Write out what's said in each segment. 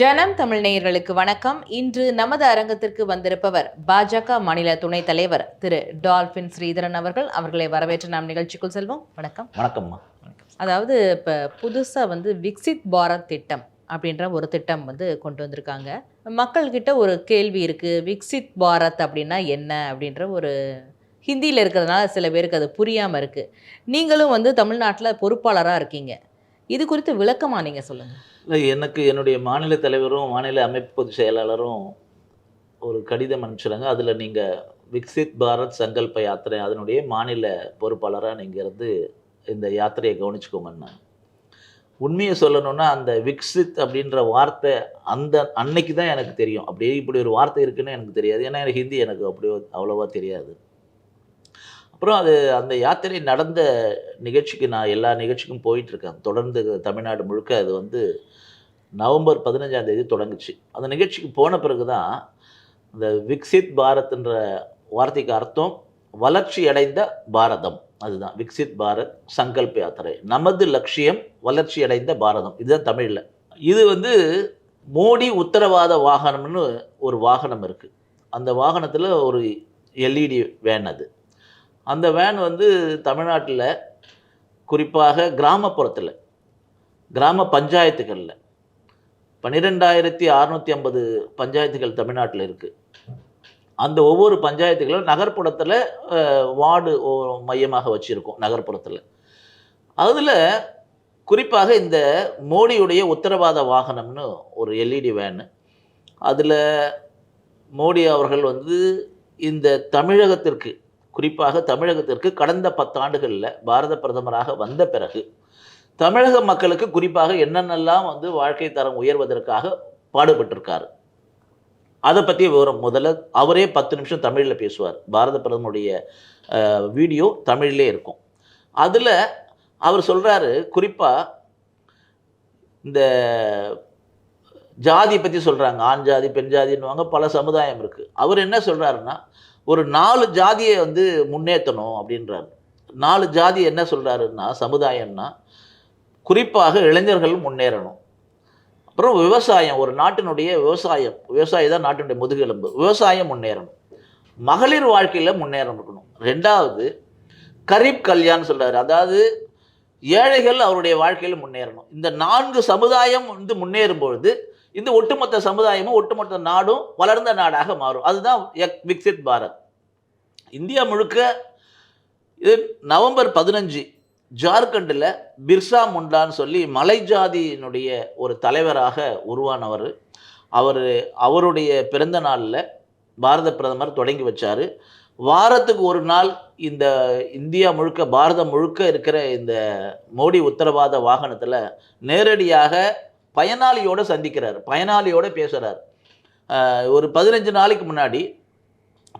ஜனம் தமிழ் நேயர்களுக்கு வணக்கம். இன்று நமது அரங்கத்திற்கு வந்திருப்பவர் பாஜக மாநில துணைத் தலைவர் திரு டால்பின் ஸ்ரீதரன் அவர்கள். அவர்களை வரவேற்று நாம் நிகழ்ச்சிக்குள் செல்வோம். வணக்கம். வணக்கம்மா. அதாவது இப்போ புதுசாக வந்து விக்சித் பாரத் திட்டம் அப்படின்ற ஒரு திட்டம் வந்து கொண்டு வந்திருக்காங்க. மக்கள்கிட்ட ஒரு கேள்வி இருக்குது விக்சித் பாரத் அப்படின்னா என்ன அப்படின்ற ஒரு ஹிந்தியில் இருக்கிறதுனால சில பேருக்கு அது புரியாமல் இருக்குது நீங்களும் வந்து தமிழ்நாட்டில் பொறுப்பாளராக இருக்கீங்க. இது குறித்து விளக்கமாக நீங்கள் சொல்லுங்கள் இல்லை எனக்கு என்னுடைய மாநில தலைவரும் மாநில அமைப்பு பொதுச் செயலாளரும் ஒரு கடிதம் அனுப்பிச்சிடுங்க அதில் நீங்கள் விக்சித் பாரத் சங்கல்ப யாத்திரை அதனுடைய மாநில பொறுப்பாளராக நீங்கள் இருந்து இந்த யாத்திரையை கவனிச்சுக்கோங்கன்னு உண்மையை சொல்லணும்னா அந்த விக்சித் அப்படின்ற வார்த்தை அந்த அன்னைக்கு தான் எனக்கு தெரியும். அப்படியே இப்படி ஒரு வார்த்தை இருக்குன்னு எனக்கு தெரியாது. ஏன்னா எனக்கு ஹிந்தி எனக்கு அப்படி அவ்வளோவா தெரியாது. அப்புறம் அது அந்த யாத்திரை நடந்த நிகழ்ச்சிக்கு நான் எல்லா நிகழ்ச்சிக்கும் போயிட்டுருக்கேன். தொடர்ந்து தமிழ்நாடு முழுக்க அது வந்து நவம்பர் பதினஞ்சாம் தேதி தொடங்குச்சு. அந்த நிகழ்ச்சிக்கு போன பிறகு தான் இந்த விக்சித் பாரத்ன்ற வார்த்தைக்கு அர்த்தம் வளர்ச்சி அடைந்த பாரதம். அதுதான் விக்சித் பாரத் சங்கல்ப யாத்திரை. நமது லட்சியம் வளர்ச்சி அடைந்த பாரதம். இதுதான் தமிழில். இது வந்து மோடி உத்தரவாத வாகனம்னு ஒரு வாகனம் இருக்குது அந்த வாகனத்தில் ஒரு எல்இடி வேன் அது. அந்த வேன் வந்து தமிழ்நாட்டில் குறிப்பாக கிராமப்புறத்தில் கிராம பஞ்சாயத்துகளில். பன்னிரெண்டாயிரத்தி அறநூற்றி ஐம்பது பஞ்சாயத்துகள் தமிழ்நாட்டில் இருக்குது அந்த ஒவ்வொரு பஞ்சாயத்துகளும் நகர்ப்புறத்தில் வார்டு ஓ- மையமாக வச்சுருக்கோம் நகர்ப்புறத்தில். அதில் குறிப்பாக இந்த மோடியுடைய உத்தரவாத வாகனம்னு ஒரு எல்இடி வேனு அதில் மோடி அவர்கள் வந்து இந்த தமிழகத்திற்கு குறிப்பாக தமிழகத்திற்கு கடந்த பத்தாண்டுகளில் பாரத பிரதமராக வந்த பிறகு தமிழக மக்களுக்கு குறிப்பாக என்னென்னலாம் வந்து வாழ்க்கை தரம் உயர்வதற்காக பாடுபட்டிருக்காரு. அதை பற்றி விவரம் முதல்ல அவரே பத்து நிமிஷம் தமிழில் பேசுவார். பாரத பிரதமருடைய வீடியோ தமிழிலே இருக்கும். அதில் அவர் சொல்கிறாரு குறிப்பாக இந்த ஜாதி பற்றி சொல்கிறாங்க ஆண் ஜாதி பெண் ஜாதின்னுவாங்க பல சமுதாயம் இருக்குது அவர் என்ன சொல்கிறாருன்னா ஒரு நாலு ஜாதியை வந்து முன்னேற்றணும் அப்படின்றாரு. நாலு ஜாதி என்ன சொல்கிறாருன்னா சமுதாயம்னா குறிப்பாக இளைஞர்கள் முன்னேறணும். அப்புறம் விவசாயம் ஒரு நாட்டினுடைய விவசாயம் விவசாயி தான் நாட்டினுடைய முதுகெலும்பு. விவசாயம் முன்னேறணும். மகளிர் வாழ்க்கையில் முன்னேறம் இருக்கணும். ரெண்டாவது கரீப் கல்யாண் சொல்கிறார் அதாவது ஏழைகள் அவருடைய வாழ்க்கையில் முன்னேறணும். இந்த நான்கு சமுதாயம் வந்து முன்னேறும் பொழுது இந்த ஒட்டுமொத்த சமுதாயமும் ஒட்டுமொத்த நாடும் வளர்ந்த நாடாக மாறும். அதுதான் எக் விக்சித் பாரத். இந்தியா முழுக்க இது நவம்பர் பதினஞ்சு ஜார்க்கண்டில் பிர்சா முண்டான்னு சொல்லி மலை ஜாதியினுடைய ஒரு தலைவராக உருவானவர். அவர் அவருடைய பிறந்த நாளில் பாரத பிரதமர் தொடங்கி வச்சார். வாரத்துக்கு ஒரு நாள் இந்த இந்தியா முழுக்க பாரதம் முழுக்க இருக்கிற இந்த மோடி உத்தரவாத வாகனத்தில் நேரடியாக பயனாளியோடு சந்திக்கிறார். பயனாளியோடு பேசுகிறார் ஒரு பதினஞ்சு நாளைக்கு முன்னாடி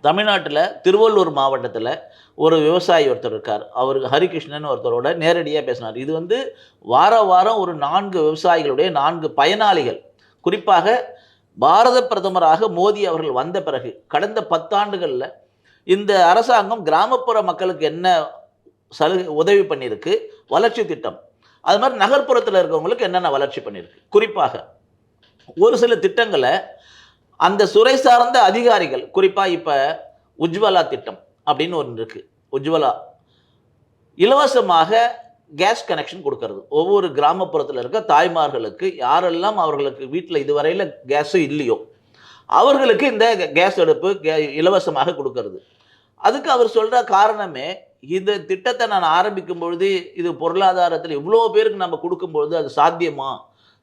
தமிழ்நாட்டில் திருவள்ளூர் மாவட்டத்தில் ஒரு விவசாயி ஒருத்தர் இருக்கார். அவர் ஹரிகிருஷ்ணன் ஒருத்தரோட நேரடியாக பேசினார். இது வந்து வார வாரம் ஒரு நான்கு விவசாயிகளுடைய நான்கு பயனாளிகள். குறிப்பாக பாரத பிரதமராக மோடி அவர்கள் வந்த பிறகு கடந்த பத்தாண்டுகளில் இந்த அரசாங்கம் கிராமப்புற மக்களுக்கு என்ன சலுகை உதவி பண்ணியிருக்கு? வளர்ச்சி திட்டம். அது மாதிரி நகர்ப்புறத்தில் இருக்கிறவங்களுக்கு என்னென்ன வளர்ச்சி பண்ணியிருக்கு? குறிப்பாக ஒரு சில திட்டங்களை அந்த சுரை சார்ந்த அதிகாரிகள் குறிப்பாக இப்போ உஜ்வலா திட்டம் அப்படின்னு ஒன்று இருக்குது உஜ்வலா. இலவசமாக கேஸ் கனெக்ஷன் கொடுக்கறது. ஒவ்வொரு கிராமப்புறத்தில் இருக்க தாய்மார்களுக்கு யாரெல்லாம் அவர்களுக்கு வீட்டில் இதுவரையில் கேஸும் இல்லையோ அவர்களுக்கு இந்த கேஸ் அடுப்பு கே இலவசமாக கொடுக்கறது. அதுக்கு அவர் சொல்கிற காரணமே இந்த திட்டத்தை நான் ஆரம்பிக்கும் பொழுது இது பொருளாதாரத்தில் இவ்வளோ பேருக்கு நம்ம கொடுக்கும்பொழுது அது சாத்தியமா?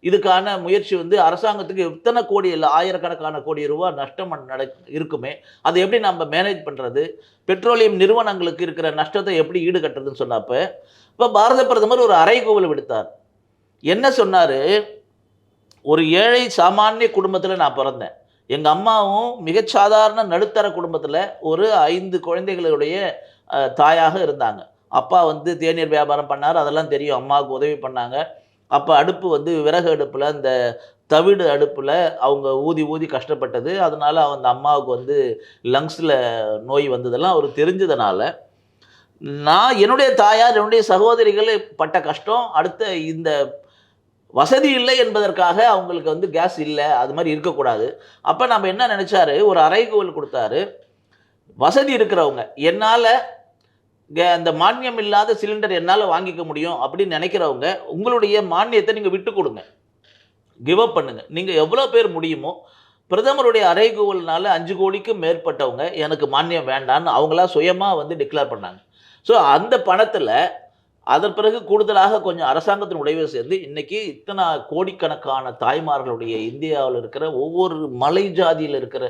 இதுக்கான முயற்சி வந்து அரசாங்கத்துக்கு எத்தனை கோடி இல்லை ஆயிரக்கணக்கான கோடி ரூபா நஷ்டம் நட இருக்குமே? அதை எப்படி நம்ம மேனேஜ் பண்ணுறது பெட்ரோலியம் நிறுவனங்களுக்கு இருக்கிற நஷ்டத்தை எப்படி ஈடுகட்டுறதுன்னு சொன்னப்ப இப்போ பாரத பிரதமர் ஒரு அறைகூவல் விடுத்தார். என்ன சொன்னார்? ஒரு ஏழை சாமானிய குடும்பத்தில் நான் பிறந்தேன். எங்கள் அம்மாவும் மிகச்சாதாரண நடுத்தர குடும்பத்தில் ஒரு ஐந்து குழந்தைகளுடைய தாயாக இருந்தாங்க. அப்பா வந்து தேநீர் வியாபாரம் பண்ணார் அதெல்லாம் தெரியும். அம்மாவுக்கு உதவி பண்ணாங்க. அப்போ அடுப்பு வந்து விறகு அடுப்பில் அந்த தவிடு அடுப்பில் அவங்க ஊதி ஊதி கஷ்டப்பட்டது. அதனால் அந்த அம்மாவுக்கு வந்து லங்ஸில் நோய் வந்ததெல்லாம் அவர் தெரிஞ்சதுனால நான் என்னுடைய தாயார் என்னுடைய சகோதரிகள் பட்ட கஷ்டம். அடுத்த இந்த வசதி இல்லை என்பதற்காக அவங்களுக்கு வந்து கேஸ் இல்லை அது மாதிரி இருக்கக்கூடாது. அப்போ நம்ம என்ன நினச்சாரு? ஒரு அறைகோல் கொடுத்தாரு. வசதி இருக்கிறவங்க என்னால் அந்த மானியம் இல்லாத சிலிண்டர் என்னால் வாங்கிக்க முடியும் அப்படின்னு நினைக்கிறவங்க உங்களுடைய மானியத்தை நீங்கள் விட்டு கொடுங்க. கிவ் அப் பண்ணுங்க. நீங்கள் எவ்வளோ பேர் முடியுமோ பிரதமருடைய அறைகூவல்னால அஞ்சு கோடிக்கும் மேற்பட்டவங்க எனக்கு மானியம் வேண்டான்னு அவங்களா சுயமாக வந்து டிக்ளேர் பண்ணாங்க. ஸோ அந்த பணத்தில் அதன் பிறகு கூடுதலாக கொஞ்சம் அரசாங்கத்தின் உதவி சேர்ந்து இன்னைக்கு இத்தனை கோடிக்கணக்கான தாய்மார்களுடைய இந்தியாவில் இருக்கிற ஒவ்வொரு மலை ஜாதியில் இருக்கிற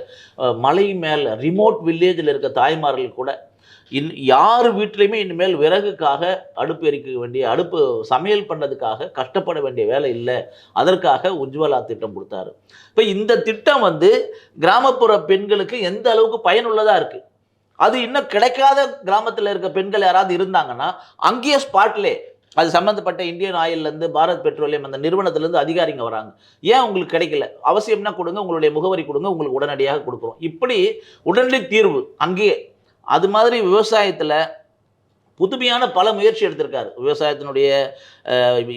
மலை மேலே ரிமோட் வில்லேஜில் இருக்க தாய்மார்கள் கூட இன் யார் வீட்லேயுமே இனிமேல் விறகுக்காக அடுப்பு எரிக்க வேண்டிய அடுப்பு சமையல் பண்ணதுக்காக கஷ்டப்பட வேண்டிய வேலை இல்லை. அதற்காக உஜ்வலா திட்டம் கொடுத்தாரு. இப்போ இந்த திட்டம் வந்து கிராமப்புற பெண்களுக்கு எந்த அளவுக்கு பயனுள்ளதாக இருக்குது அது இன்னும் கிடைக்காத கிராமத்தில் இருக்க பெண்கள் யாராவது இருந்தாங்கன்னா அங்கேயே ஸ்பாட்லே அது சம்மந்தப்பட்ட இந்தியன் ஆயில்லேருந்து பாரத் பெட்ரோலியம் அந்த நிறுவனத்திலேருந்து அதிகாரிங்க வராங்க. ஏன் உங்களுக்கு கிடைக்கல? அவசியம்னா கொடுங்க உங்களுடைய முகவரி கொடுங்க உங்களுக்கு உடனடியாக கொடுக்குறோம். இப்படி உடனடி தீர்வு அங்கேயே. அது மாதிரி விவசாயத்தில் புதுமையான பல முயற்சி எடுத்திருக்காரு. விவசாயத்தினுடைய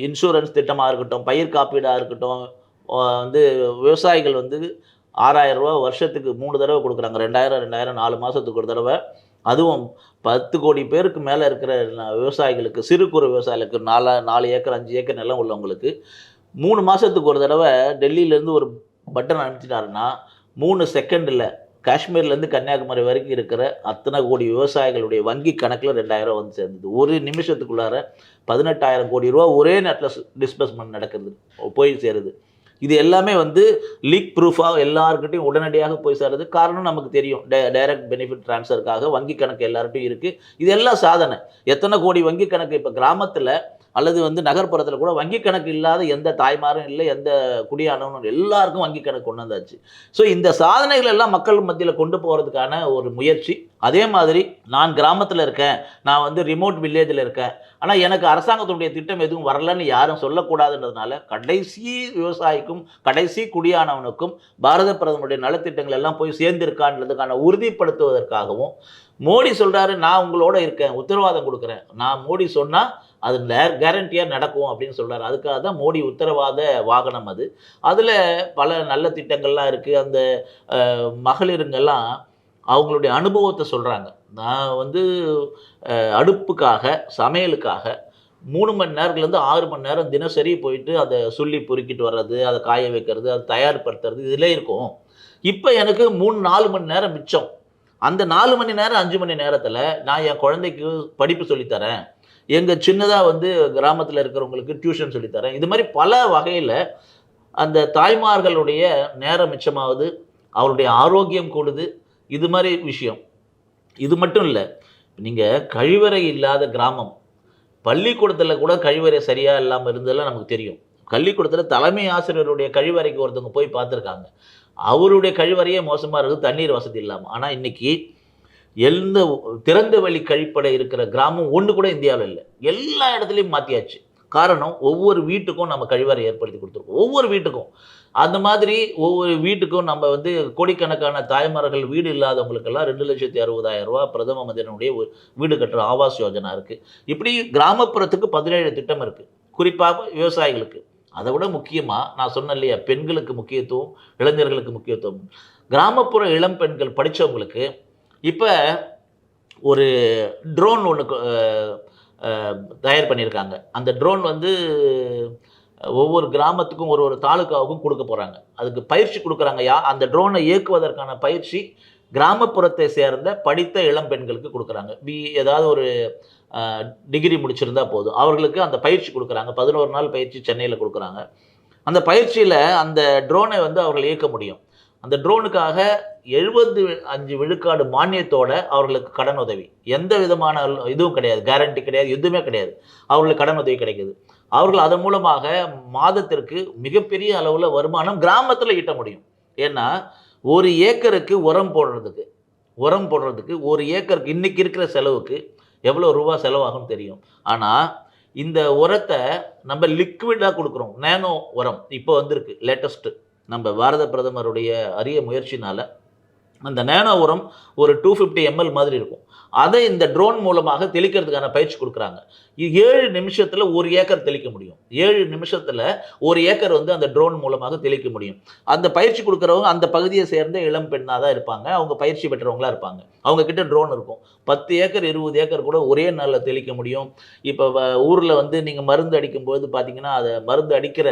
இன்சூரன்ஸ் திட்டமாக இருக்கட்டும் பயிர் காப்பீடாக இருக்கட்டும் வந்து விவசாயிகள் வந்து ஆறாயிரம் ரூபா வருஷத்துக்கு மூணு தடவை கொடுக்குறாங்க. ரெண்டாயிரம் ரெண்டாயிரம் நாலு மாதத்துக்கு ஒரு தடவை. அதுவும் பத்து கோடி பேருக்கு மேலே இருக்கிற விவசாயிகளுக்கு சிறு குறு விவசாயிகளுக்கு நாலு நாலு ஏக்கர் அஞ்சு ஏக்கர் நிலம் உள்ளவங்களுக்கு மூணு மாதத்துக்கு ஒரு தடவை டெல்லியிலேருந்து ஒரு பட்டன் அனுப்பிச்சிட்டாருன்னா மூணு செகண்டில் காஷ்மீர்லேருந்து கன்னியாகுமரி வரைக்கும் இருக்கிற அத்தனை கோடி விவசாயிகளுடைய வங்கி கணக்கில் ரெண்டாயிரம் வந்து சேர்ந்தது. ஒரு நிமிஷத்துக்குள்ளார பதினெட்டாயிரம் கோடி ரூபா ஒரே நேரத்தில் டிஸ்பர்ஸ்மெண்ட் நடக்குது போய் சேருது. இது எல்லாமே வந்து லீக் ப்ரூஃபாக எல்லாருக்கிட்டையும் உடனடியாக போய் சேருது. காரணம் நமக்கு தெரியும். டே டைரக்ட் பெனிஃபிட் ட்ரான்ஸ்ஃபருக்காக வங்கி கணக்கு எல்லார்ட்டையும் இருக்குது இது எல்லாம் சாதனை. எத்தனை கோடி வங்கி கணக்கு? இப்போ கிராமத்தில் அல்லது வந்து நகர்ப்புறத்தில் கூட வங்கி கணக்கு இல்லாத எந்த தாய்மாரும் இல்லை எந்த குடியானவனும் எல்லாருக்கும் வங்கி கணக்கு கொண்டு வந்தாச்சு. ஸோ இந்த சாதனைகள் எல்லாம் மக்கள் மத்தியில் கொண்டு போகிறதுக்கான ஒரு முயற்சி. அதே மாதிரி நான் கிராமத்தில் இருக்கேன் நான் வந்து ரிமோட் வில்லேஜில் இருக்கேன். ஆனால் எனக்கு அரசாங்கத்தினுடைய திட்டம் எதுவும் வரலன்னு யாரும் சொல்லக்கூடாதுன்றதுனால கடைசி விவசாயிக்கும் கடைசி குடியானவனுக்கும் பாரத பிரதமருடைய நலத்திட்டங்கள் எல்லாம் போய் சேர்ந்திருக்கான்றதுக்கான உறுதிப்படுத்துவதற்காகவும் மோடி சொல்கிறாரு நான் உங்களோட இருக்கேன் உத்தரவாதம் கொடுக்குறேன். நான் மோடி சொன்னால் அது கேரண்டியாக நடக்கும் அப்படின்னு சொல்கிறார் அதுக்காக தான் மோடி உத்தரவாத வாகனம் அது. அதில் பல நல்ல திட்டங்கள்லாம் இருக்குது அந்த மகளிருங்கெல்லாம் அவங்களுடைய அனுபவத்தை சொல்கிறாங்க நான் வந்து அடுப்புக்காக சமையலுக்காக மூணு மணி நேரத்துலேருந்து ஆறு மணி நேரம் தினசரி போயிட்டு அதை சொல்லி பொறுக்கிட்டு வர்றது அதை காய வைக்கிறது அதை தயார்படுத்துறது இதிலே இருக்கும். இப்போ எனக்கு மூணு நாலு மணி நேரம் மிச்சம். அந்த நாலு மணி நேரம் அஞ்சு மணி நேரத்தில் நான் என் குழந்தைக்கு படிப்பு சொல்லித்தரேன் எங்கள் சின்னதாக வந்து கிராமத்தில் இருக்கிறவங்களுக்கு டியூஷன் சொல்லித்தரேன். இது மாதிரி பல வகையில் அந்த தாய்மார்களுடைய நேரம் மிச்சமாகுது அவருடைய ஆரோக்கியம் கூடுது. இது மாதிரி விஷயம். இது மட்டும் இல்லை நீங்கள் கழிவறை இல்லாத கிராமம் பள்ளிக்கூடத்தில் கூட கழிவறை சரியாக இல்லாமல் இருந்ததெல்லாம் நமக்கு தெரியும். பள்ளிக்கூடத்தில் தலைமை ஆசிரியருடைய கழிவறைக்கு ஒருத்தவங்க போய் பார்த்துருக்காங்க. அவருடைய கழிவறையே மோசமாக இருக்குது தண்ணீர் வசதி இல்லாமல் ஆனால் இன்னைக்கு எந்த திறந்த வழி கழிப்படை இருக்கிற கிராமம் ஒன்று கூட இந்தியாவில் இல்லை. எல்லா இடத்துலையும் மாற்றியாச்சு காரணம் ஒவ்வொரு வீட்டுக்கும் நம்ம கழிவறை ஏற்படுத்தி கொடுத்துருக்கோம். ஒவ்வொரு வீட்டுக்கும். அந்த மாதிரி ஒவ்வொரு வீட்டுக்கும் நம்ம வந்து கோடிக்கணக்கான தாய்மார்கள் வீடு இல்லாதவங்களுக்கெல்லாம் ரெண்டு லட்சத்தி அறுபதாயிரம் ரூபா பிரதம மந்திரனுடைய வீடு கட்டுற ஆவாஸ் யோஜனா இருக்குது இப்படி கிராமப்புறத்துக்கு பதினேழு திட்டம் இருக்குது குறிப்பாக விவசாயிகளுக்கு. அதை விட முக்கியமாக நான் சொன்னேன் இல்லையா பெண்களுக்கு முக்கியத்துவம் இளைஞர்களுக்கு முக்கியத்துவம். கிராமப்புற இளம் பெண்கள் படித்தவங்களுக்கு இப்போ ஒரு ட்ரோன் ஒன்று தயார் பண்ணியிருக்காங்க அந்த ட்ரோன் வந்து ஒவ்வொரு கிராமத்துக்கும் ஒரு ஒரு தாலுக்காவுக்கும் கொடுக்க போகிறாங்க அதுக்கு பயிற்சி கொடுக்குறாங்க யா அந்த ட்ரோனை இயக்குவதற்கான பயிற்சி கிராமப்புறத்தை சேர்ந்த படித்த இளம் பெண்களுக்கு கொடுக்குறாங்க. பி ஏதாவது ஒரு டிகிரி முடிச்சிருந்தா போதும். அவர்களுக்கு அந்த பயிற்சி கொடுக்குறாங்க. பதினோரு நாள் பயிற்சி சென்னையில் கொடுக்குறாங்க. அந்த பயிற்சியில் அந்த ட்ரோனை வந்து அவர்கள் இயக்க முடியும். அந்த ட்ரோனுக்காக எழுபது அஞ்சு விழுக்காடு மானியத்தோட அவர்களுக்கு கடன் உதவி. எந்த விதமான இதுவும் கிடையாது. கேரண்டி கிடையாது. எதுவுமே கிடையாது. அவர்களுக்கு கடன் உதவி கிடைக்குது. அவர்கள் அதன் மூலமாக மாதத்திற்கு மிகப்பெரிய அளவில் வருமானம் கிராமத்தில் ஈட்ட முடியும். ஏன்னா ஒரு ஏக்கருக்கு உரம் போடுறதுக்கு உரம் போடுறதுக்கு ஒரு ஏக்கருக்கு இன்றைக்கி இருக்கிற செலவுக்கு எவ்வளோ ரூபா செலவாகும் தெரியும். ஆனால் இந்த உரத்தை நம்ம லிக்விடாக கொடுக்குறோம். நேனோ உரம். இப்போ வந்திருக்கு லேட்டஸ்ட்டு நம்ம பாரத பிரதமருடைய அரிய முயற்சினால் அந்த நேனோ உரம் ஒரு டூ ஃபிஃப்டி எம்எல் மாதிரி இருக்கும். அதை இந்த ட்ரோன் மூலமாக தெளிக்கிறதுக்கான பயிற்சி கொடுக்குறாங்க. ஏழு நிமிஷத்தில் ஒரு ஏக்கர் தெளிக்க முடியும். ஏழு நிமிஷத்தில் ஒரு ஏக்கர் வந்து அந்த ட்ரோன் மூலமாக தெளிக்க முடியும். அந்த பயிற்சி கொடுக்குறவங்க அந்த பகுதியை சேர்ந்த இளம் பெண்ணாக தான் இருப்பாங்க. அவங்க பயிற்சி பெற்றவங்களா இருப்பாங்க. அவங்க கிட்ட ட்ரோன் இருக்கும். பத்து ஏக்கர் இருபது ஏக்கர் கூட ஒரே நாளில் தெளிக்க முடியும். இப்போ ஊரில் வந்து நீங்கள் மருந்து அடிக்கும்போது பார்த்தீங்கன்னா அதை மருந்து அடிக்கிற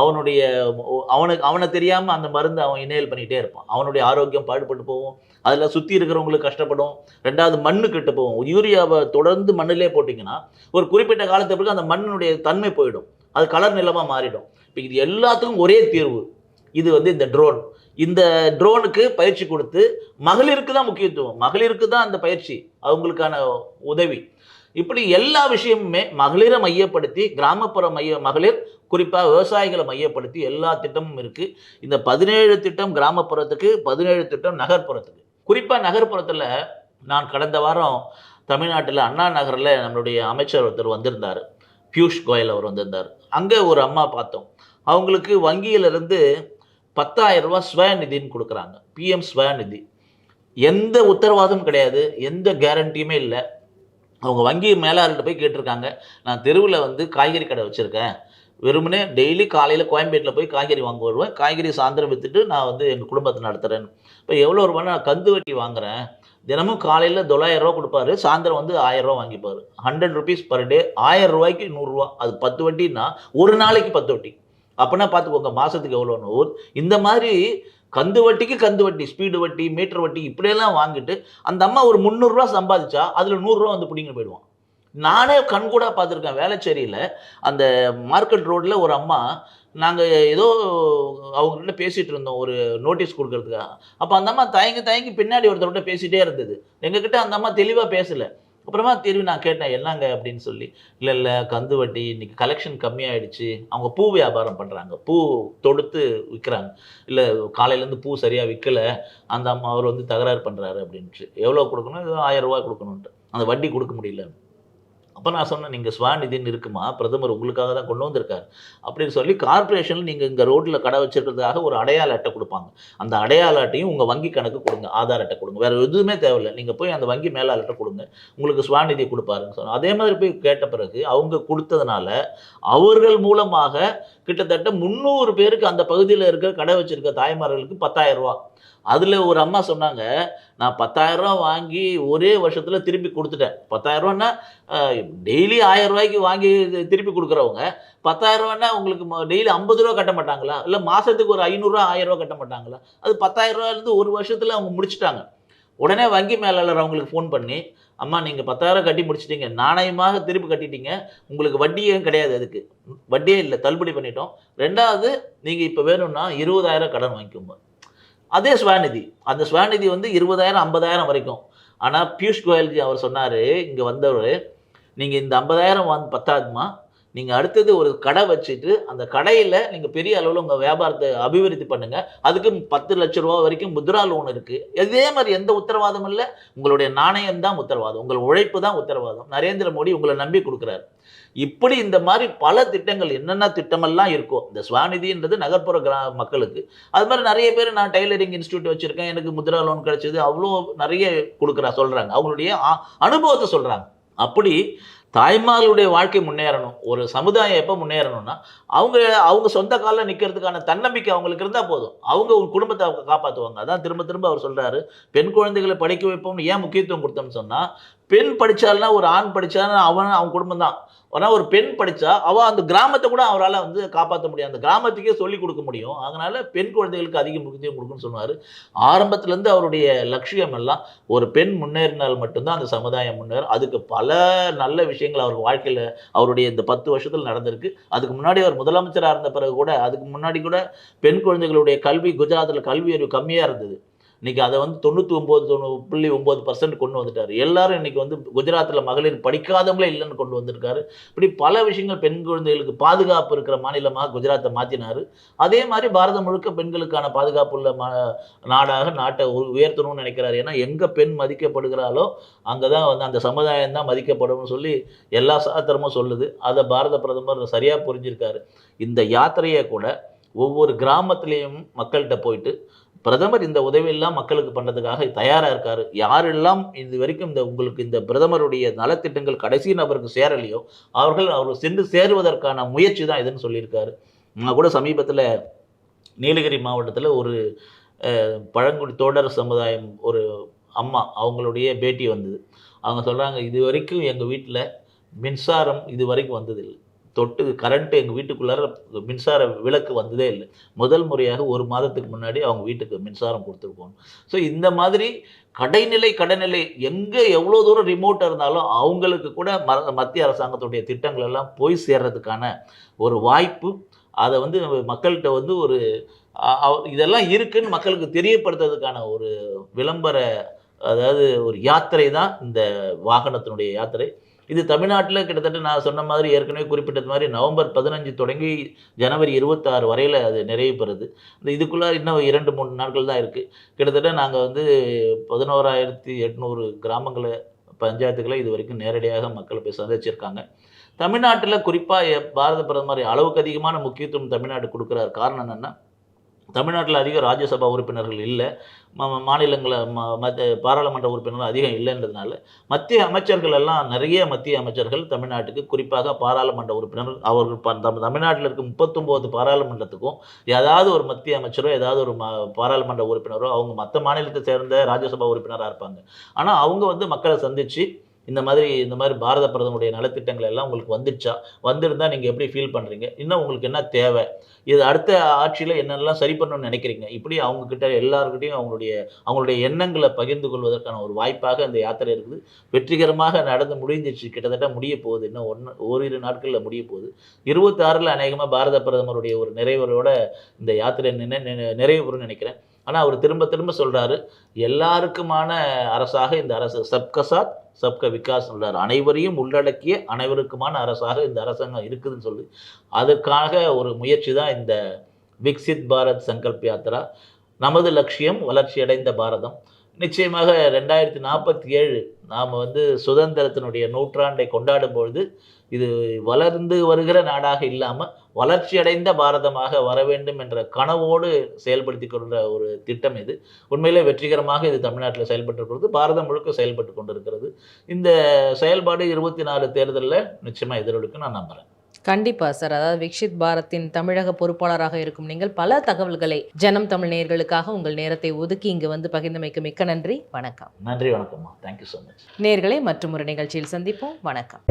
அவனுடைய அவனுக்கு அவனை தெரியாமல் அந்த மருந்து அவன் இனேல் பண்ணிகிட்டே இருப்பான். அவனுடைய ஆரோக்கியம் பாடுபட்டு போகும். அதில் சுற்றி இருக்கிறவங்களுக்கு கஷ்டப்படும். ரெண்டாவது மண்ணு கெட்டு போகும். யூரியாவை தொடர்ந்து மண்ணிலே போட்டிங்கன்னா ஒரு குறிப்பிட்ட காலத்தை பிறகு அந்த மண்ணினுடைய தன்மை போயிடும். அது கலர் நிலமாக மாறிடும். இப்போ இது எல்லாத்துக்கும் ஒரே தீர்வு. இது வந்து இந்த ட்ரோன் இந்த ட்ரோனுக்கு பயிற்சி கொடுத்து மகளிருக்கு தான் முக்கியத்துவம். மகளிருக்கு தான் அந்த பயிற்சி அவங்களுக்கான உதவி. இப்படி எல்லா விஷயமுமே மகளிரை மையப்படுத்தி கிராமப்புற மைய மகளிர் குறிப்பாக விவசாயிகளை மையப்படுத்தி எல்லா திட்டமும் இருக்குது இந்த பதினேழு திட்டம் கிராமப்புறத்துக்கு பதினேழு திட்டம் நகர்ப்புறத்துக்கு. குறிப்பாக நகர்ப்புறத்தில் நான் கடந்த வாரம் தமிழ்நாட்டில் அண்ணா நகரில் நம்மளுடைய அமைச்சர் ஒருத்தர் வந்திருந்தார். பியூஷ் கோயல் அவர் வந்திருந்தார். அங்கே ஒரு அம்மா பார்த்தோம். அவங்களுக்கு வங்கியிலிருந்து பத்தாயிரம் ரூபா ஸ்வநிதின்னு கொடுக்குறாங்க. பிஎம் ஸ்வயநிதி. எந்த உத்தரவாதமும் கிடையாது. எந்த கேரண்டியுமே இல்லை. அவங்க வங்கி மேலாளர்கிட்ட போய் கேட்டிருக்காங்க. நான் தெருவில் வந்து காய்கறி கடை வச்சுருக்கேன். வெறுமனே டெய்லி காலையில் கோயம்பேட்டில் போய் காய்கறி வாங்க வருவேன். காய்கறி சாயந்தரம் விற்றுட்டு நான் வந்து எங்கள் குடும்பத்தை நடத்துகிறேன் இப்போ எவ்வளோ ரூபாய் நான் கந்து வட்டி வாங்குறேன். தினமும் காலையில் தொள்ளாயிரம் ரூபா கொடுப்பாரு. சாயந்தரம் வந்து ஆயிரம் ரூபா வாங்கிப்பார். ஹண்ட்ரட் ருபீஸ் பர் டே ஆயிரம் ரூபாய்க்கு நூறுரூவா அது பத்து வட்டின்னா ஒரு நாளைக்கு பத்து வட்டி. அப்படின்னா பார்த்துக்கோங்க மாதத்துக்கு எவ்வளோன்னு ஒரு இந்த மாதிரி கந்து வட்டிக்கு கந்து வட்டி ஸ்பீடு வட்டி மீட்டர் வட்டி இப்படியெல்லாம் வாங்கிட்டு அந்த அம்மா ஒரு முந்நூறுரூவா சம்பாதிச்சா அதில் நூறுரூவா வந்து பிடிங்க போயிடுவான். நானே கண்கூடாக பார்த்துருக்கேன் வேளச்சேரியில் அந்த மார்க்கெட் ரோட்டில் ஒரு அம்மா நாங்கள் ஏதோ அவங்ககிட்ட பேசிகிட்டு இருந்தோம் ஒரு நோட்டீஸ் கொடுக்கறதுக்காக. அப்போ அந்த அம்மா தயங்கி தயங்கி பின்னாடி ஒருத்தர்கிட்ட பேசிகிட்டே இருந்தது. எங்ககிட்ட அந்த அம்மா தெளிவாக பேசலை. அப்புறமா திரும்பி நான் கேட்டேன் என்னங்க? அப்படின்னு சொல்லி இல்லை இல்லை கந்து வட்டி இன்னைக்கு கலெக்ஷன் கம்மியாயிடுச்சு. அவங்க பூ வியாபாரம் பண்ணுறாங்க பூ தொடுத்து விற்கிறாங்க இல்லை காலையிலேருந்து பூ சரியாக விற்கலை அந்த அம்மா அவர் வந்து தகராறு பண்ணுறாரு அப்படின்ட்டு எவ்வளோ கொடுக்கணும்? ஏதோ ஆயிரம் ரூபா கொடுக்கணுன்ட்டு அந்த வட்டி கொடுக்க முடியல. அப்போ நான் சொன்னேன் நீங்கள் ஸ்வாநிதின்னு இருக்குமா? பிரதமர் உங்களுக்காக தான் கொண்டு வந்திருக்காரு. அப்படின்னு சொல்லி கார்ப்பரேஷனில் நீங்கள் இங்கே ரோட்டில் கடை வச்சுருக்கிறதுக்காக ஒரு அடையாள அட்டை கொடுப்பாங்க. அந்த அடையாள அட்டையும் உங்கள் வங்கி கணக்கு கொடுங்க ஆதார் அட்டை கொடுங்க. வேறு எதுவுமே தேவையில்லை. நீங்கள் போய் அந்த வங்கி மேலாளர்கிட்ட கொடுங்க. உங்களுக்கு ஸ்வாநிதி கொடுப்பாருன்னு சொன்னோம் அதே மாதிரி போய் கேட்ட பிறகு அவங்க கொடுத்ததுனால அவர்கள் மூலமாக கிட்டத்தட்ட முந்நூறு பேருக்கு அந்த பகுதியில் இருக்கிற கடை வச்சிருக்க தாய்மார்களுக்கு பத்தாயிரம் ரூபா அதில் ஒரு அம்மா சொன்னாங்க நான் பத்தாயிரம் ரூபா வாங்கி ஒரே வருஷத்தில் திருப்பி கொடுத்துட்டேன். பத்தாயிரம் ரூபான்னா டெய்லி ஆயிரம் ரூபாய்க்கு வாங்கி திருப்பி கொடுக்குறவங்க பத்தாயிரம் ரூபான்னா உங்களுக்கு டெய்லி ஐம்பது ரூபா கட்ட மாட்டாங்களா? இல்லை மாதத்துக்கு ஒரு ஐநூறுரூவா ஆயிரம் ரூபா கட்ட மாட்டாங்களா? அது பத்தாயிரம் ரூபாயிலேருந்து ஒரு வருஷத்தில் அவங்க முடிச்சிட்டாங்க. உடனே வங்கி மேலாளர் அவங்களுக்கு ஃபோன் பண்ணி அம்மா நீங்கள் பத்தாயிரம் கட்டி முடிச்சிட்டீங்க நாணயமாக திருப்பி கட்டிட்டீங்க உங்களுக்கு வட்டியே கிடையாது அதுக்கு? வட்டியே இல்லை தள்ளுபடி பண்ணிட்டோம். ரெண்டாவது நீங்கள் இப்போ வேணும்னா இருபதாயிரம் கடன் வாங்கிக்கோங்க. அதே ஸ்வாநிதி அந்த ஸ்வாநிதி வந்து இருபதாயிரம் ஐம்பதாயிரம் வரைக்கும். ஆனால் பியூஷ் கோயல்ஜி அவர் சொன்னார் இங்கே வந்தவர் நீங்கள் இந்த ஐம்பதாயிரம் வந்து பத்தாதுமா நீங்கள் அடுத்தது ஒரு கடை வச்சுட்டு அந்த கடையில் நீங்கள் பெரிய அளவில் உங்கள் வியாபாரத்தை அபிவிருத்தி பண்ணுங்கள் அதுக்கு பத்து லட்ச ரூபா வரைக்கும் முத்ரா லோன் இருக்குது இதே மாதிரி எந்த உத்தரவாதமும் இல்லை. உங்களுடைய நாணயம் தான் உத்தரவாதம். உங்கள் உழைப்பு தான் உத்தரவாதம். நரேந்திர மோடி உங்களை நம்பி கொடுக்குறாரு. இப்படி இந்த மாதிரி பல திட்டங்கள் என்னென்ன திட்டமெல்லாம் இருக்கோ இந்த ஸ்வாநிதின்றது நகர்ப்புற கிரா மக்களுக்கு. அது மாதிரி நிறைய பேர் நான் டைலரிங் இன்ஸ்டியூட் வச்சுருக்கேன். எனக்கு முத்ரா லோன் கிடைச்சது. அவ்வளோ நிறைய கொடுக்குறா சொல்கிறாங்க அவங்களுடைய அனுபவத்தை சொல்கிறாங்க அப்படி தாய்மார்களுடைய வாழ்க்கை முன்னேறணும். ஒரு சமுதாயம் எப்போ முன்னேறணும்னா அவங்க அவங்க சொந்த காலில் நிற்கிறதுக்கான தன்னம்பிக்கை அவங்களுக்கு இருந்தால் போதும். அவங்க ஒரு குடும்பத்தை அவங்க காப்பாற்றுவாங்க அதான் திரும்ப திரும்ப அவர் சொல்கிறாரு பெண் குழந்தைகளை படிக்க வைப்போம்னு ஏன் முக்கியத்துவம் கொடுத்தோம்னு சொன்னால் பெண் படித்தால்னா ஒரு ஆண் படித்தாலும் அவன் அவன் குடும்பம் தான் ஆனால் ஒரு பெண் படித்தா அவள் அந்த கிராமத்தை கூட அவரால் வந்து காப்பாற்ற முடியும். அந்த கிராமத்துக்கே சொல்லிக் கொடுக்க முடியும். அதனால் பெண் குழந்தைகளுக்கு அதிக முக்கியத்துவம் கொடுக்குன்னு சொன்னார். ஆரம்பத்துலேருந்து அவருடைய லட்சியம் எல்லாம் ஒரு பெண் முன்னேறினால் மட்டும்தான் அந்த சமுதாயம் முன்னேறும். அதுக்கு பல நல்ல விஷயங்கள் அவர் வாழ்க்கையில் அவருடைய இந்த பத்து வருஷத்தில் நடந்திருக்கு. அதுக்கு முன்னாடி அவர் முதலமைச்சராக இருந்த பிறகு கூட அதுக்கு முன்னாடி கூட பெண் குழந்தைகளுடைய கல்வி குஜராத்தில் கல்வி அறிவு கம்மியாக இருந்தது. இன்னைக்கு அதை வந்து தொண்ணூற்றி ஒம்பது தொண்ணூறு புள்ளி ஒம்பது பர்சன்ட் கொண்டு வந்துட்டார். எல்லாரும் இன்னைக்கு வந்து குஜராத்தில் மகளிர் படிக்காதவங்களே இல்லைன்னு கொண்டு வந்திருக்காரு. இப்படி பல விஷயங்கள் பெண் குழந்தைகளுக்கு பாதுகாப்பு இருக்கிற மாநிலமாக குஜராத்தை மாற்றினார் அதே மாதிரி பாரதம் முழுக்க பெண்களுக்கான பாதுகாப்பு உள்ள மா நாடாக நாட்டை உயர்த்தணும்னு நினைக்கிறாரு. ஏன்னா எங்கே பெண் மதிக்கப்படுகிறாளோ அங்கே தான் வந்து அந்த சமுதாயம் தான் மதிக்கப்படும்னு சொல்லி எல்லா சாத்திரமும் சொல்லுது. அதை பாரத பிரதமர் சரியாக புரிஞ்சிருக்காரு. இந்த யாத்திரையை கூட ஒவ்வொரு கிராமத்துலேயும் மக்கள்கிட்ட போயிட்டு பிரதமர் இந்த உதவியெல்லாம் மக்களுக்கு பண்ணுறதுக்காக தயாராக இருக்காரு. யாரெல்லாம் இது வரைக்கும் இந்த உங்களுக்கு இந்த பிரதமருடைய நலத்திட்டங்கள் கடைசி நபருக்கு சேரலையோ அவர்கள் அவர் சென்று சேருவதற்கான முயற்சி தான் இதுன்னு சொல்லியிருக்காரு. நான் கூட சமீபத்தில் நீலகிரி மாவட்டத்தில் ஒரு பழங்குடி தோடர் சமுதாயம் ஒரு அம்மா அவங்களுடைய பேட்டி வந்தது. அவங்க சொல்கிறாங்க இது வரைக்கும் எங்கள் வீட்டில் மின்சாரம் இது வரைக்கும் வந்ததில்லை. தொட்டு கரண்ட்டு எங்கள் வீட்டுக்குள்ளார மின்சார விளக்கு வந்ததே இல்லை. முதல் முறையாக ஒரு மாதத்துக்கு முன்னாடி அவங்க வீட்டுக்கு மின்சாரம் கொடுத்துருக்கோம் ஸோ இந்த மாதிரி கடைநிலை கடைநிலை எங்கே எவ்வளோ தூரம் ரிமோட்டாக இருந்தாலும் அவங்களுக்கு கூட மத்திய அரசாங்கத்துடைய திட்டங்கள் எல்லாம் போய் சேர்றதுக்கான ஒரு வாய்ப்பு. அதை வந்து நம்ம மக்கள்கிட்ட வந்து ஒரு இதெல்லாம் இருக்குன்னு மக்களுக்கு தெரியப்படுத்துறதுக்கான ஒரு விளம்பர அதாவது ஒரு யாத்திரை தான் இந்த வாகனத்தினுடைய யாத்திரை. இது தமிழ்நாட்டில் கிட்டத்தட்ட நான் சொன்ன மாதிரி ஏற்கனவே குறிப்பிட்டது மாதிரி நவம்பர் பதினஞ்சு தொடங்கி ஜனவரி இருபத்தாறு வரையில் அது நிறைவு பெறுது. இந்த இதுக்குள்ளே இன்னும் இரண்டு மூணு நாட்கள் தான் இருக்குது கிட்டத்தட்ட நாங்கள் வந்து பதினோராயிரத்தி எட்நூறு கிராமங்களை பஞ்சாயத்துக்களை இது வரைக்கும் நேரடியாக மக்களை போய் சந்திச்சிருக்காங்க. தமிழ்நாட்டில் குறிப்பாக பாரத பிரதமர் அளவுக்கு அதிகமான முக்கியத்துவம் தமிழ்நாடு கொடுக்குறாரு. காரணம் என்னென்னா தமிழ்நாட்டில் அதிக ராஜ்யசபா உறுப்பினர்கள் இல்லை. மாநிலங்களில் மத்த பாராளுமன்ற உறுப்பினர்கள் அதிகம் இல்லைன்றதுனால மத்திய அமைச்சர்கள் எல்லாம் நிறைய மத்திய அமைச்சர்கள் தமிழ்நாட்டுக்கு குறிப்பாக பாராளுமன்ற உறுப்பினர்கள் அவர்கள் ப- தம் தமிழ்நாட்டில் இருக்க முப்பத்தொம்போது பாராளுமன்றத்துக்கும் ஏதாவது ஒரு மத்திய அமைச்சரோ ஏதாவது ஒரு ம பாராளுமன்ற உறுப்பினரோ அவங்க மற்ற மாநிலத்தை சேர்ந்த ராஜ்யசபா உறுப்பினராக இருப்பாங்க. ஆனால் அவங்க வந்து மக்களை சந்தித்து இந்த மாதிரி இந்த மாதிரி பாரத பிரதமருடைய நலத்திட்டங்கள் எல்லாம் உங்களுக்கு வந்துடுச்சா வந்திருந்தால் நீங்கள் எப்படி ஃபீல் பண்ணுறீங்க இன்னும் உங்களுக்கு என்ன தேவை? இது அடுத்த ஆட்சியில் என்னெல்லாம் சரி பண்ணணும்னு நினைக்கிறீங்க? இப்படி அவங்கக்கிட்ட எல்லாருக்கிட்டையும் அவங்களுடைய அவங்களுடைய எண்ணங்களை பகிர்ந்து கொள்வதற்கான ஒரு வாய்ப்பாக இந்த யாத்திரை இருக்குது. வெற்றிகரமாக நடந்து முடிஞ்சிச்சு. கிட்டத்தட்ட முடிய போகுது. இன்னும் ஒன்று ஓரிரு நாட்களில் முடிய போகுது. இருபத்தாறில் அநேகமாக பாரத பிரதமருடைய ஒரு நிறைவரோட இந்த யாத்திரை நினை நிறைவு பெறும் நினைக்கிறேன். ஆனால் அவர் திரும்ப திரும்ப சொல்கிறாரு எல்லாருக்குமான அரசாக இந்த அரசு சப்கசாத் சப்க விகாஸ் உள்ளார் அனைவரையும் உள்ளடக்கிய அனைவருக்குமான அரசாக இந்த அரசாங்கம் இருக்குதுன்னு சொல்லி அதற்காக ஒரு முயற்சி தான் இந்த விக்சித் பாரத் சங்கல்ப் யாத்ரா நமது லட்சியம் வளர்ச்சியடைந்த பாரதம். நிச்சயமாக ரெண்டாயிரத்தி நாற்பத்தி ஏழு நாம் வந்து சுதந்திரத்தினுடைய நூற்றாண்டை கொண்டாடும் பொழுது இது வளர்ந்து வருகிற நாடாக இல்லாமல் வளர்ச்சியடைந்த பாரதமாக வர வேண்டும் என்ற கனவோடு செயல்படுத்தி கொண்ட ஒரு திட்டம் இது. உண்மையிலே வெற்றிகரமாக இது தமிழ்நாட்டில் செயல்பட்டு இருக்கிறது. பாரதம் முழுக்க செயல்பட்டு கொண்டிருக்கிறது. இந்த செயல்பாடு இருபத்தி நாலு தேர்தலில் நிச்சயமாக எதிரொலிக்கும் நான் நம்புகிறேன் கண்டிப்பா சார். அதாவது விக்ஷித் பாரத்தின் தமிழக பொறுப்பாளராக இருக்கும் நீங்கள் பல தகவல்களை ஜனம் தமிழ் நேயர்களுக்காக உங்கள் நேரத்தை ஒதுக்கி இங்கு வந்து பகிர்ந்தமைக்கு மிக்க நன்றி. வணக்கம். நன்றி வணக்கம்மா. தேங்க்யூ ஸோ மச் நேர்களை மற்றும் ஒரு நிகழ்ச்சியில் சந்திப்போம். வணக்கம்.